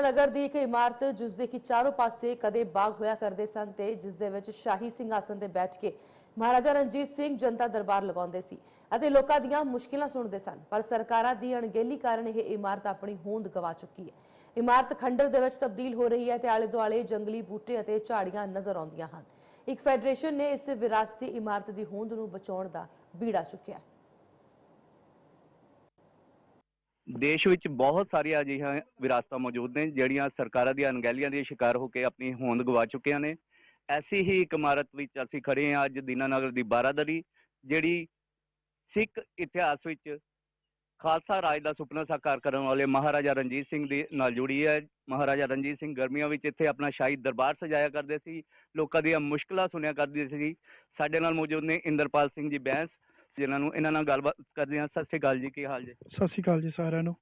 ਨਗਰ ਦੀ ਇੱਕ ਇਮਾਰਤ, ਜਿਸ ਦੇ ਕਿ ਚਾਰੋਂ ਪਾਸੇ ਕਦੇ ਬਾਗ ਹੋਇਆ ਕਰਦੇ ਸਨ ਤੇ ਜਿਸ ਦੇ ਵਿੱਚ ਸ਼ਾਹੀ ਸਿੰਘਾਸਨ ਤੇ ਬੈਠ ਕੇ ਮਹਾਰਾਜਾ ਰਣਜੀਤ ਸਿੰਘ ਜਨਤਾ ਦਰਬਾਰ ਲਗਾਉਂਦੇ ਸੀ ਅਤੇ ਲੋਕਾਂ ਦੀਆਂ ਮੁਸ਼ਕਿਲਾਂ ਸੁਣਦੇ ਸਨ। ਪਰ ਸਰਕਾਰਾਂ ਦੀ ਅਣਗਹਿਲੀ ਕਾਰਨ ਇਹ ਇਮਾਰਤ ਆਪਣੀ ਹੋਂਦ ਗਵਾ ਚੁੱਕੀ ਹੈ। ਇਮਾਰਤ ਖੰਡਰ ਦੇ ਵਿੱਚ ਤਬਦੀਲ ਹੋ ਰਹੀ ਹੈ ਤੇ ਆਲੇ ਦੁਆਲੇ ਜੰਗਲੀ ਬੂਟੇ ਅਤੇ ਝਾੜੀਆਂ ਨਜ਼ਰ ਆਉਂਦੀਆਂ ਹਨ। ਇੱਕ ਫੈਡਰੇਸ਼ਨ ਨੇ ਇਸ ਵਿਰਾਸਤੀ ਇਮਾਰਤ ਦੀ ਹੋਂਦ ਨੂੰ ਬਚਾਉਣ ਦਾ ਬੀੜਾ ਚੁੱਕਿਆ ਹੈ। ਦੇਸ਼ ਵਿੱਚ ਬਹੁਤ ਸਾਰੀਆਂ ਅਜਿਹੀਆਂ ਵਿਰਾਸਤਾਂ ਮੌਜੂਦ ਨੇ, ਜਿਹੜੀਆਂ ਸਰਕਾਰਾਂ ਦੀਆਂ ਅਣਗਹਿਲੀਆਂ ਦੇ ਸ਼ਿਕਾਰ ਹੋ ਕੇ ਆਪਣੀ ਹੋਂਦ ਗਵਾ ਚੁੱਕੀਆਂ ਨੇ। ਐਸੀ ਹੀ ਇੱਕ ਇਮਾਰਤ ਵਿੱਚ ਅਸੀਂ ਖੜੇ ਹਾਂ ਅੱਜ ਦੀਨਾਨਗਰ ਦੀ ਬਾਰਾਦਰੀ, ਜਿਹੜੀ ਸਿੱਖ ਇਤਿਹਾਸ ਵਿੱਚ ਖਾਲਸਾ ਰਾਜ ਦਾ ਸੁਪਨਾ ਸਾਕਾਰ ਕਰਨ ਵਾਲੇ ਮਹਾਰਾਜਾ ਰਣਜੀਤ ਸਿੰਘ ਦੇ ਨਾਲ ਜੁੜੀ ਹੈ। ਮਹਾਰਾਜਾ ਰਣਜੀਤ ਸਿੰਘ ਗਰਮੀਆਂ ਵਿੱਚ ਇੱਥੇ ਆਪਣਾ ਸ਼ਾਹੀ ਦਰਬਾਰ ਸਜਾਇਆ ਕਰਦੇ ਸੀ। ਲੋਕਾਂ ਦੀਆਂ ਮੁਸ਼ਕਲਾਂ ਸੁਣਿਆ ਕਰਦੇ ਸੀ। ਸਾਡੇ ਨਾਲ ਮੌਜੂਦ ਨੇ ਇੰਦਰਪਾਲ ਸਿੰਘ ਜੀ ਬੈਂਸ ਜਿਨ੍ਹਾਂ ਨੂੰ ਇਹਨਾਂ ਨਾਲ ਗੱਲਬਾਤ ਕਰਦੇ ਹਾਂ। ਸਤਿ ਸ਼੍ਰੀ ਅਕਾਲ ਜੀ ਕੀ ਹਾਲ ਜੀ? ਸਤਿ ਸ਼੍ਰੀ ਅਕਾਲ ਜੀ ਸਾਰਿਆਂ ਨੂੰ।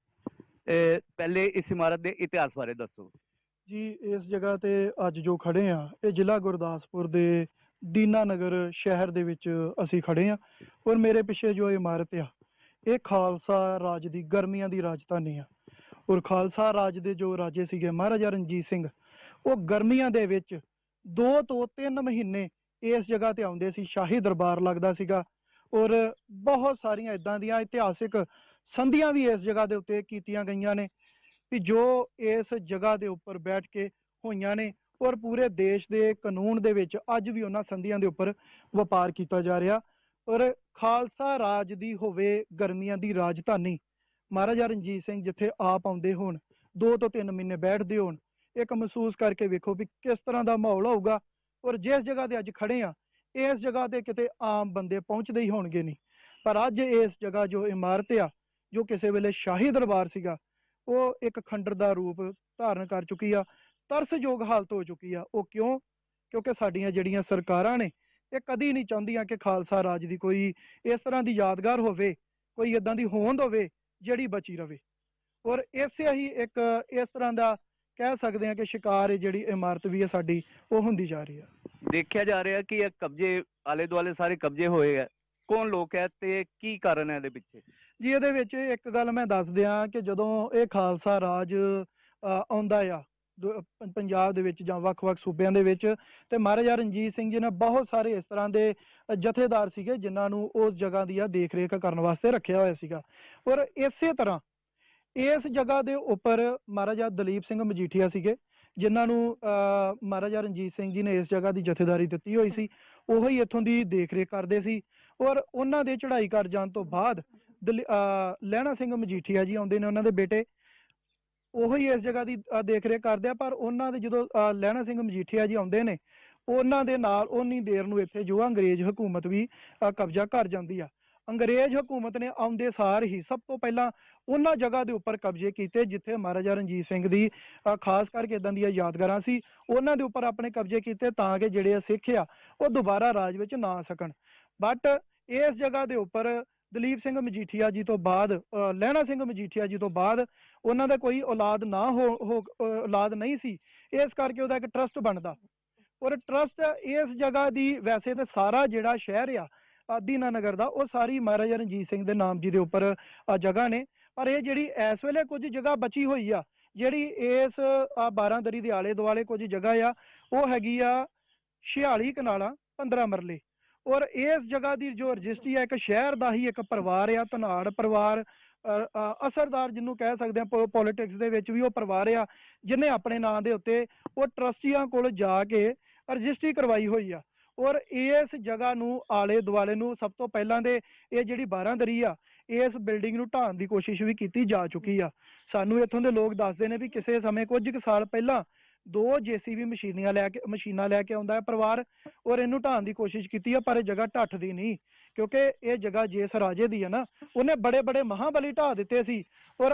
ਇਹ ਪਹਿਲੇ ਇਸ ਇਮਾਰਤ ਦੇ ਇਤਿਹਾਸ ਬਾਰੇ ਦੱਸੋ। ਜੀ ਇਸ ਜਗ੍ਹਾ ਤੇ ਅੱਜ ਜੋ ਖੜੇ ਆ ਇਹ ਜ਼ਿਲ੍ਹਾ ਗੁਰਦਾਸਪੁਰ ਦੇ ਦੀਨਾਨਗਰ ਸ਼ਹਿਰ ਦੇ ਵਿੱਚ ਅਸੀਂ ਖੜੇ ਆ ਔਰ ਮੇਰੇ ਪਿੱਛੇ ਜੋ ਇਮਾਰਤ ਆ ਇਹ ਖਾਲਸਾ ਰਾਜ ਦੀ ਗਰਮੀਆਂ ਦੀ ਰਾਜਧਾਨੀ ਆ। ਔਰ ਖਾਲਸਾ ਰਾਜ ਦੇ ਜੋ ਰਾਜੇ ਸੀਗੇ ਮਹਾਰਾਜਾ ਰਣਜੀਤ ਸਿੰਘ ਉਹ ਗਰਮੀਆਂ ਦੇ ਵਿੱਚ 2 ਤੋਂ 3 ਮਹੀਨੇ ਇਸ ਜਗ੍ਹਾ ਤੇ ਆਉਂਦੇ ਸੀ। ਸ਼ਾਹੀ ਦਰਬਾਰ ਲੱਗਦਾ ਸੀਗਾ ਔਰ ਬਹੁਤ ਸਾਰੀਆਂ ਇਦਾਂ ਦੀਆਂ ਇਤਿਹਾਸਿਕ ਸੰਧੀਆਂ ਵੀ ਇਸ ਜਗ੍ਹਾ ਦੇ ਉੱਤੇ ਕੀਤੀਆਂ ਗਈਆਂ ਨੇ ਵੀ ਜੋ ਇਸ ਜਗ੍ਹਾ ਦੇ ਉੱਪਰ ਬੈਠ ਕੇ ਹੋਈਆਂ ਨੇ ਔਰ ਪੂਰੇ ਦੇਸ਼ ਦੇ ਕਾਨੂੰਨ ਦੇ ਵਿੱਚ ਅੱਜ ਵੀ ਉਹਨਾਂ ਸੰਧੀਆਂ ਦੇ ਉੱਪਰ ਵਪਾਰ ਕੀਤਾ ਜਾ ਰਿਹਾ। ਔਰ ਖਾਲਸਾ ਰਾਜ ਦੀ ਹੋਵੇ ਗਰਮੀਆਂ ਦੀ ਰਾਜਧਾਨੀ, ਮਹਾਰਾਜਾ ਰਣਜੀਤ ਸਿੰਘ ਜਿੱਥੇ ਆਪ ਆਉਂਦੇ ਹੋਣ 2 ਤੋਂ 3 ਮਹੀਨੇ ਬੈਠਦੇ ਹੋਣ, ਇੱਕ ਮਹਿਸੂਸ ਕਰਕੇ ਵੇਖੋ ਵੀ ਕਿਸ ਤਰ੍ਹਾਂ ਦਾ ਮਾਹੌਲ ਹੋਊਗਾ। ਔਰ ਜਿਸ ਜਗ੍ਹਾ ਤੇ ਅੱਜ ਖੜੇ ਆ ਇਸ ਜਗ੍ਹਾ ਤੇ ਕਿਤੇ ਆਮ ਬੰਦੇ ਪਹੁੰਚਦੇ ਹੀ ਹੋਣਗੇ ਨਹੀਂ। ਪਰ ਅੱਜ ਇਸ ਜਗ੍ਹਾ ਜੋ ਇਮਾਰਤ ਆ, ਜੋ ਕਿਸੇ ਵੇਲੇ ਸ਼ਾਹੀ ਦਰਬਾਰ ਸੀਗਾ, ਉਹ ਇੱਕ ਖੰਡਰ ਦਾ ਰੂਪ ਧਾਰਨ ਕਰ ਚੁੱਕੀ ਆ, ਤਰਸਯੋਗ ਹਾਲਤ ਹੋ ਚੁੱਕੀ ਆ। ਉਹ ਕਿਉਂ? ਕਿਉਂਕਿ ਸਾਡੀਆਂ ਜਿਹੜੀਆਂ ਸਰਕਾਰਾਂ ਨੇ, ਇਹ ਕਦੀ ਨਹੀਂ ਚਾਹੁੰਦੀਆਂ ਕਿ ਖਾਲਸਾ ਰਾਜ ਦੀ ਕੋਈ ਇਸ ਤਰ੍ਹਾਂ ਦੀ ਯਾਦਗਾਰ ਹੋਵੇ, ਕੋਈ ਇਦਾਂ ਦੀ ਹੋਂਦ ਹੋਵੇ ਜਿਹੜੀ ਬਚੀ ਰਵੇ। ਔਰ ਇਸੇ ਹੀ ਇੱਕ ਇਸ ਤਰ੍ਹਾਂ ਦਾ ਕਹਿ ਸਕਦੇ ਹਾਂ ਕਿ ਸ਼ਿਕਾਰ ਜਿਹੜੀ ਇਮਾਰਤ ਵੀ ਹੈ ਸਾਡੀ, ਉਹ ਹੁੰਦੀ ਜਾ ਰਹੀ ਹੈ ਦੇਖਿਆ ਜਾ ਰਿਹਾ ਕਿ ਇਹ ਕਬਜ਼ੇ ਆਲੇ ਦੁਆਲੇ ਸਾਰੇ ਕਬਜ਼ੇ ਹੋਏ ਆ। ਕੌਣ ਲੋਕ ਹੈ ਤੇ ਕੀ ਕਾਰਨ ਹੈ ਇਹਦੇ ਪਿੱਛੇ? ਜੀ, ਇਹਦੇ ਵਿੱਚ ਇੱਕ ਗੱਲ ਮੈਂ ਦੱਸ ਦਿਆਂ ਕਿ ਜਦੋਂ ਇਹ ਖਾਲਸਾ ਰਾਜ ਆਉਂਦਾ ਆ ਪੰਜਾਬ ਦੇ ਵਿੱਚ ਜਾਂ ਵੱਖ-ਵੱਖ ਸੂਬਿਆਂ ਦੇ ਵਿੱਚ, ਤੇ ਮਹਾਰਾਜਾ ਰਣਜੀਤ ਸਿੰਘ ਜੀ ਨੇ ਬਹੁਤ ਸਾਰੇ ਇਸ ਤਰ੍ਹਾਂ ਦੇ ਜਥੇਦਾਰ ਸੀਗੇ ਜਿਨ੍ਹਾਂ ਨੂੰ ਉਸ ਜਗ੍ਹਾ ਦੀ ਆ ਦੇਖ ਰੇਖ ਕਰਨ ਵਾਸਤੇ ਰੱਖਿਆ ਹੋਇਆ ਸੀਗਾ। ਔਰ ਇਸੇ ਤਰ੍ਹਾਂ ਇਸ ਜਗ੍ਹਾ ਦੇ ਉੱਪਰ ਮਹਾਰਾਜਾ ਦਲੀਪ ਸਿੰਘ ਮਜੀਠੀਆ ਸੀਗੇ। ਜਿਨ੍ਹਾਂ ਨੂੰ ਅ, ਮਹਾਰਾਜਾ ਰਣਜੀਤ ਸਿੰਘ ਜੀ ਨੇ ਇਸ ਜਗ੍ਹਾ ਦੀ ਜਥੇਦਾਰੀ ਦਿੱਤੀ ਹੋਈ ਸੀ ਉਹੋ ਹੀ ਇੱਥੋਂ ਦੀ ਦੇਖ ਰੇਖ ਕਰਦੇ ਸੀ। ਔਰ ਉਹਨਾਂ ਦੇ ਚੜ੍ਹਾਈ ਕਰ ਜਾਣ ਤੋਂ ਬਾਅਦ ਦਲੀ- ਲਹਿਣਾ ਸਿੰਘ ਮਜੀਠੀਆ ਜੀ ਆਉਂਦੇ ਨੇ ਉਹਨਾਂ ਦੇ ਬੇਟੇ। ਉਹੋ ਹੀ ਇਸ ਜਗ੍ਹਾ ਦੀ ਅਹ ਦੇਖ ਰੇਖ ਕਰਦੇ ਆ ਪਰ ਉਹਨਾਂ ਦੇ ਜਦੋਂ ਅਹ ਲਹਿਣਾ ਸਿੰਘ ਮਜੀਠੀਆ ਜੀ ਆਉਂਦੇ ਨੇ ਉਹਨਾਂ ਦੇ ਨਾਲ ਉਨੀ ਦੇਰ ਨੂੰ ਇੱਥੇ ਜੋ ਅੰਗਰੇਜ਼ ਹਕੂਮਤ ਵੀ ਕਬਜ਼ਾ ਕਰ ਜਾਂਦੀ ਆ। ਅੰਗਰੇਜ਼ ਹਕੂਮਤ ਨੇ ਆਉਂਦੇ ਸਾਰ ਹੀ ਸਭ ਤੋਂ ਪਹਿਲਾਂ ਉਹਨਾਂ ਜਗ੍ਹਾ ਦੇ ਉੱਪਰ ਕਬਜ਼ੇ ਕੀਤੇ ਜਿੱਥੇ ਮਹਾਰਾਜਾ ਰਣਜੀਤ ਸਿੰਘ ਦੀ ਖਾਸ ਕਰਕੇ ਇਦਾਂ ਦੀਆਂ ਯਾਦਗਾਰਾਂ ਸੀ ਉਹਨਾਂ ਦੇ ਉੱਪਰ ਆਪਣੇ ਕਬਜ਼ੇ ਕੀਤੇ ਤਾਂ ਕਿ ਜਿਹੜੇ ਸਿੱਖ ਆ ਉਹ ਦੁਬਾਰਾ ਰਾਜ ਵਿੱਚ ਨਾ ਆ ਸਕਣ। ਬਟ ਇਸ ਜਗ੍ਹਾ ਦੇ ਉੱਪਰ ਦਲੀਪ ਸਿੰਘ ਮਜੀਠੀਆ ਜੀ ਤੋਂ ਬਾਅਦ ਅ, ਲਹਿਣਾ ਸਿੰਘ ਮਜੀਠੀਆ ਜੀ ਤੋਂ ਬਾਅਦ ਉਹਨਾਂ ਦਾ ਕੋਈ ਔਲਾਦ ਨਾ ਹੋ ਔਲਾਦ ਨਹੀਂ ਸੀ। ਇਸ ਕਰਕੇ ਉਹਦਾ ਇੱਕ ਟਰਸਟ ਬਣਦਾ। ਔਰ ਟਰਸਟ ਇਸ ਜਗ੍ਹਾ ਦੀ ਵੈਸੇ ਤੇ ਸਾਰਾ ਜਿਹੜਾ ਸ਼ਹਿਰ ਆ ਆਦੀਨਾ ਨਗਰ ਦਾ ਉਹ ਸਾਰੀ ਮਹਾਰਾਜਾ ਰਣਜੀਤ ਸਿੰਘ ਦੇ ਨਾਮ ਜੀ ਦੇ ਉੱਪਰ ਜਗ੍ਹਾ ਨੇ। ਪਰ ਇਹ ਜਿਹੜੀ ਇਸ ਵੇਲੇ ਕੁਝ ਜਗ੍ਹਾ ਬਚੀ ਹੋਈ ਆ ਜਿਹੜੀ ਇਸ ਅ, ਬਾਰਾਂਦਰੀ ਦੇ ਆਲੇ ਦੁਆਲੇ ਕੁਝ ਜਗ੍ਹਾ ਆ ਉਹ ਹੈਗੀ ਆ 46 ਕਨਾਲਾਂ 15 ਮਰਲੇ। ਔਰ ਇਸ ਜਗ੍ਹਾ ਦੀ ਜੋ ਰਜਿਸਟਰੀ ਹੈ ਇੱਕ ਸ਼ਹਿਰ ਦਾ ਹੀ ਇੱਕ ਪਰਿਵਾਰ ਆ ਧਨਾੜ ਪਰਿਵਾਰ ਅਸਰਦਾਰ ਜਿਹਨੂੰ ਕਹਿ ਸਕਦੇ ਆ ਪੋਲਿਟਿਕਸ ਦੇ ਵਿੱਚ ਵੀ ਉਹ ਪਰਿਵਾਰ ਆ ਜਿਨੇ ਆਪਣੇ ਨਾਂ ਦੇ ਉੱਤੇ ਉਹ ਟਰਸਟੀਆਂ ਕੋਲ ਜਾ ਕੇ ਰਜਿਸਟਰੀ ਕਰਵਾਈ ਹੋਈ ਆ। ਔਰ ਇਸ ਜਗ੍ਹਾ ਨੂੰ ਆਲੇ ਦੁਆਲੇ ਨੂੰ ਸਭ ਤੋਂ ਪਹਿਲਾਂ ਦੇ ਇਹ ਜਿਹੜੀ ਬਾਰਾਂਦਰੀ ਆ, ਇਸ ਬਿਲਡਿੰਗ ਨੂੰ ਢਾਉਣ ਦੀ ਕੋਸ਼ਿਸ਼ ਵੀ ਕੀਤੀ ਜਾ ਚੁੱਕੀ ਆ। ਸਾਨੂੰ ਇੱਥੋਂ ਦੇ ਲੋਕ ਦੱਸਦੇ ਨੇ ਵੀ ਕਿਸੇ ਸਮੇਂ ਕੁਝ ਕੁ ਸਾਲ ਪਹਿਲਾਂ ਦੋ ਜੀਸੀਬੀ ਮਸ਼ੀਨੀਆਂ ਲੈ ਕੇ, ਮਸ਼ੀਨਾਂ ਲੈ ਕੇ ਆਉਂਦਾ ਹੈ ਪਰਿਵਾਰ ਔਰ ਇਹਨੂੰ ਢਾਉਣ ਦੀ ਕੋਸ਼ਿਸ਼ ਕੀਤੀ ਆ, ਪਰ ਇਹ ਜਗ੍ਹਾ ਢੱਠਦੀ ਨਹੀਂ। ਕਿਉਂਕਿ ਇਹ ਜਗ੍ਹਾ ਜਿਸ ਰਾਜੇ ਦੀ ਹੈ ਨਾ, ਉਹਨੇ ਬੜੇ ਬੜੇ ਮਹਾਬਲੀ ਢਾ ਦਿੱਤੇ ਸੀ ਔਰ